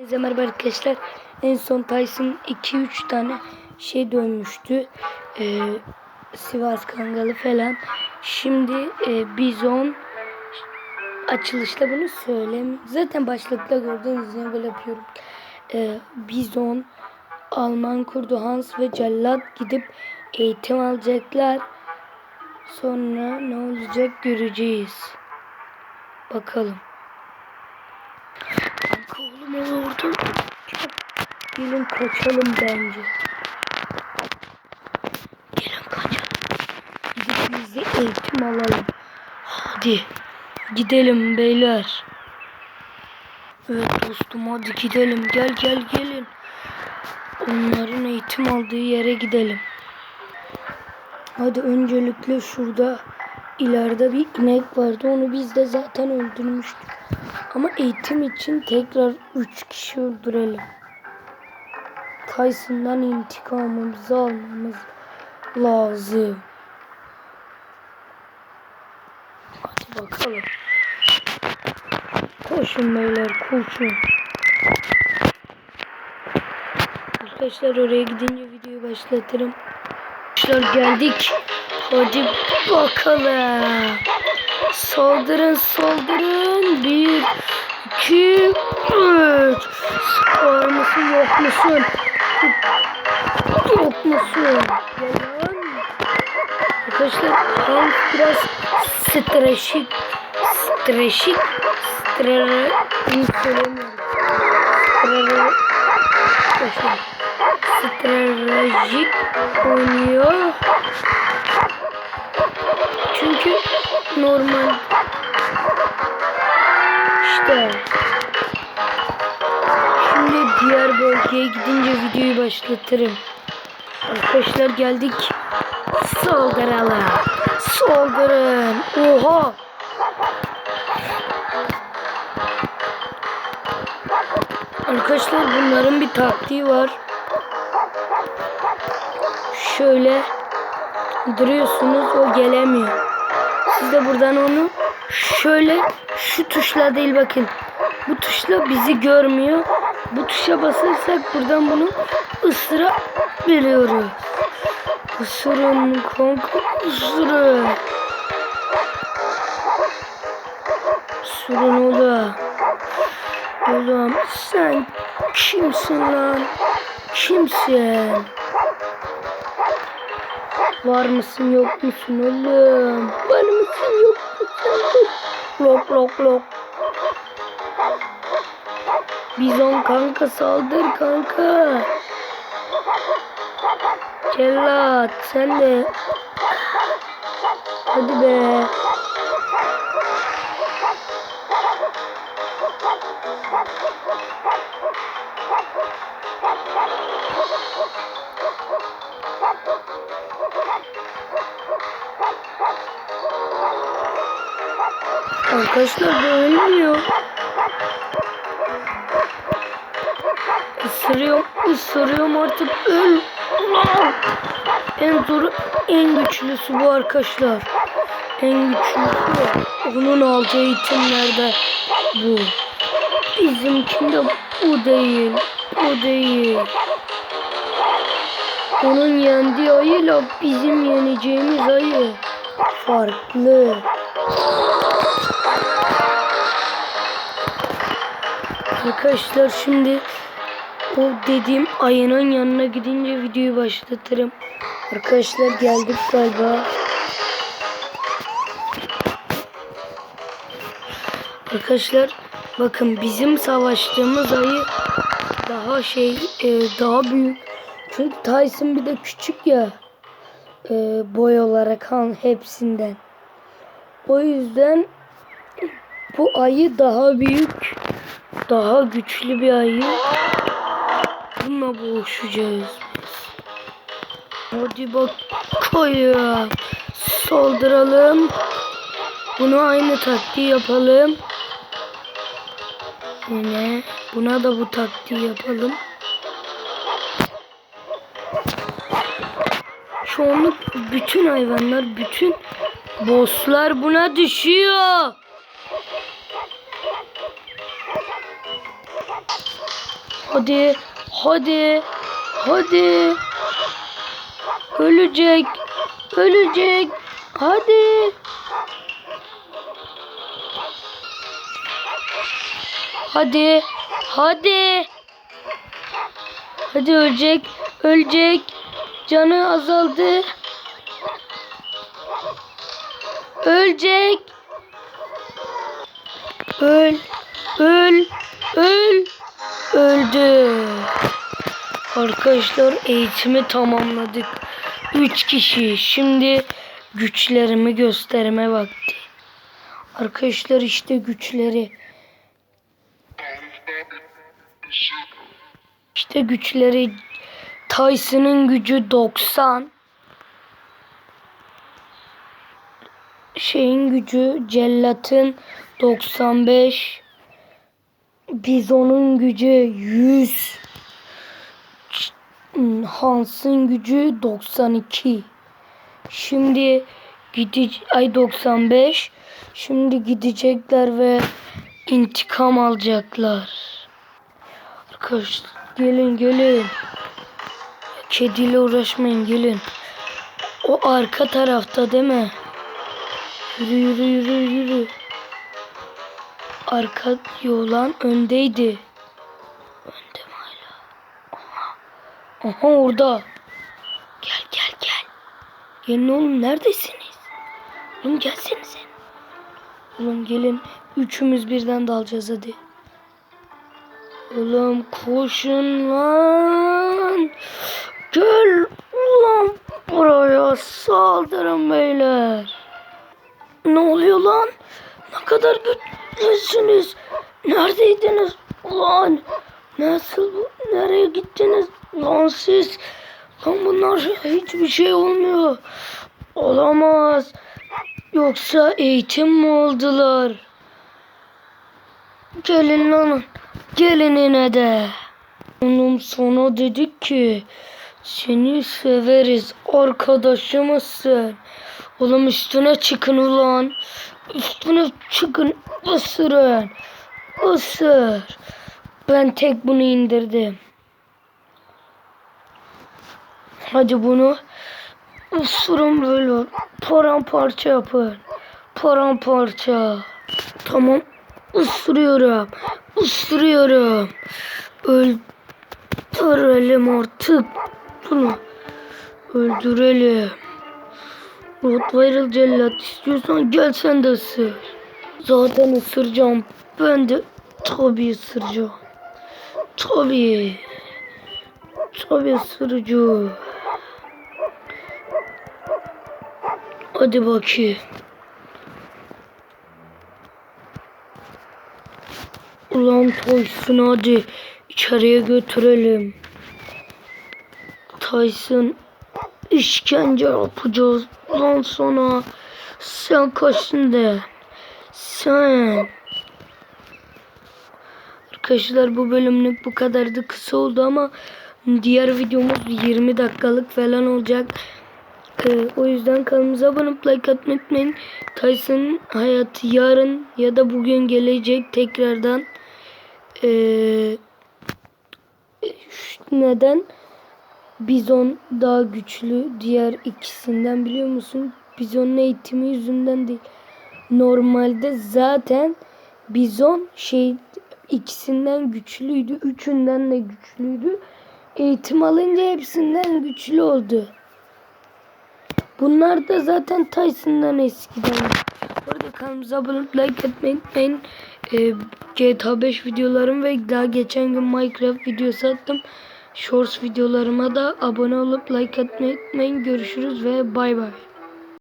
Herkese merhaba arkadaşlar. En son Tyson 2-3 tane şey dönmüştü. Ee, Sivas Kangalı falan. Şimdi e, Bizon açılışta bunu söylem. Zaten başlıkta gördüğünüz böyle yapıyorum. Ee, Bizon, Alman kurdu Hans ve Cellat gidip eğitim alacaklar. Sonra ne olacak göreceğiz. Bakalım. Kanka oğlum o orada. Gelin kaçalım bence. Gelin kaçalım. Gidip biz de eğitim alalım. Hadi. Gidelim beyler. Evet dostum hadi gidelim. Gel gel gelin. Onların eğitim aldığı yere gidelim. Hadi öncelikle şurada ileride bir inek vardı. Onu biz de zaten öldürmüştük. Ama eğitim için tekrar 3 kişi öldürelim. Tyson'dan intikamımızı almamız lazım. Hadi bakalım. Koşun beyler koşun. Arkadaşlar oraya gidince videoyu başlatırım. Arkadaşlar geldik. Hadi bakalım. Saldırın saldırın. Bir, iki, üç. Var mısın yok musun? Yok musun? Yalan. Arkadaşlar Hans biraz streşik. Streşik. Stre... İyi söylemiyorum. Stre... Arkadaşlar, Stratejik oynuyor. Çünkü normal işte şimdi diğer bölgeye gidince videoyu başlatırım. Arkadaşlar geldik. Saldıralım. Saldırın. Oha. Arkadaşlar bunların bir taktiği var. Şöyle duruyorsunuz o gelemiyor. Siz de buradan onu şöyle şu tuşla değil bakın. Bu tuşla bizi görmüyor. Bu tuşa basarsak buradan bunu ısırabiliyoruz. Isırın kanka ısırın. Isırın ola. Oğlum sen kimsin lan? Kimsin? Var mısın yok musun oğlum? Var mısın yok musun? Lok lok lok. Bizon kanka saldır kanka. Cellat sen de. Hadi be. Arkadaşlar bu ölmüyor. Isırıyorum, ısırıyorum artık öl. En zoru, en güçlüsü bu arkadaşlar. En güçlüsü onun alacağı eğitimlerde bu. Bizimkinde bu değil, bu değil. Onun yendiği ayıyla bizim yeneceğimiz ayı farklı. Arkadaşlar şimdi o dediğim ayının yanına gidince videoyu başlatırım. Arkadaşlar geldik galiba. Arkadaşlar bakın bizim savaştığımız ayı daha şey e, daha büyük. Çünkü Tyson bir de küçük ya e, boy olarak han hepsinden. O yüzden bu ayı daha büyük, daha güçlü bir ayı. Bununla boğuşacağız. Hadi bak koyuyor. Saldıralım. Bunu aynı taktiği yapalım. Yine buna da bu taktiği yapalım. Çoğunluk bütün hayvanlar, bütün bosslar buna düşüyor. Hadi. Hadi. Hadi. Ölecek. Ölecek. Hadi. Hadi. Hadi. Hadi ölecek. Ölecek. Canı azaldı. Ölecek. Öl. Öl. Öl. Öldü. Arkadaşlar eğitimi tamamladık. 3 kişi. Şimdi güçlerimi gösterme vakti. Arkadaşlar işte güçleri. İşte güçleri Tyson'ın gücü 90. Şeyin gücü Cellat'ın 95. Bizon'un gücü 100. Hmm, Hans'ın gücü 92. Şimdi gidecek ay 95. Şimdi gidecekler ve intikam alacaklar. Arkadaşlar gelin gelin. Kediyle uğraşmayın gelin. O arka tarafta değil mi? Yürü yürü yürü yürü. Arka yolan öndeydi. Önde mi hala? Aha. Aha orada. Gel gel gel. Gelin oğlum neredesiniz? Oğlum gelsenize. Oğlum gelin. Üçümüz birden dalacağız hadi. Oğlum koşun lan. Gel ulan buraya saldırın beyler. Ne oluyor lan? Ne kadar güçlüsünüz? Neredeydiniz ulan? Nasıl bu? Nereye gittiniz lan siz? Lan bunlar hiçbir şey olmuyor. Olamaz. Yoksa eğitim mi oldular? Gelin lan. Gelin yine de. Onun sana dedik ki seni severiz arkadaşımızsın. Oğlum üstüne çıkın ulan. Üstüne çıkın ısırın. Isır. Ben tek bunu indirdim. Hadi bunu ısırın böyle. Paramparça yapın. Paramparça. Tamam. Isırıyorum. Isırıyorum. Öldürelim artık. Bunu öldürelim. Rottweiler cellat istiyorsan gel sen de ısır. Zaten ısıracağım. Ben de tabii ısıracağım. Tabii. Tabii ısıracağım. Hadi bakayım. Ulan Tyson hadi içeriye götürelim. Tyson işkence yapacağız lan sana. Sen kaçtın de. Sen. Arkadaşlar bu bölümlük bu kadar da kısa oldu ama diğer videomuz 20 dakikalık falan olacak. Ee, o yüzden kanalımıza abone olup like atmayı unutmayın. Tyson hayatı yarın ya da bugün gelecek tekrardan. Ee, neden? Bizon daha güçlü diğer ikisinden biliyor musun? Bizon'un eğitimi yüzünden değil. Normalde zaten Bizon şey ikisinden güçlüydü. Üçünden de güçlüydü. Eğitim alınca hepsinden güçlü oldu. Bunlar da zaten Tyson'dan eskiden. Burada kanalımıza abone olup like etmeyi unutmayın. Ee, GTA 5 videolarım ve daha geçen gün Minecraft videosu attım. Shorts videolarıma da abone olup like atmayı unutmayın. Görüşürüz ve bay bay.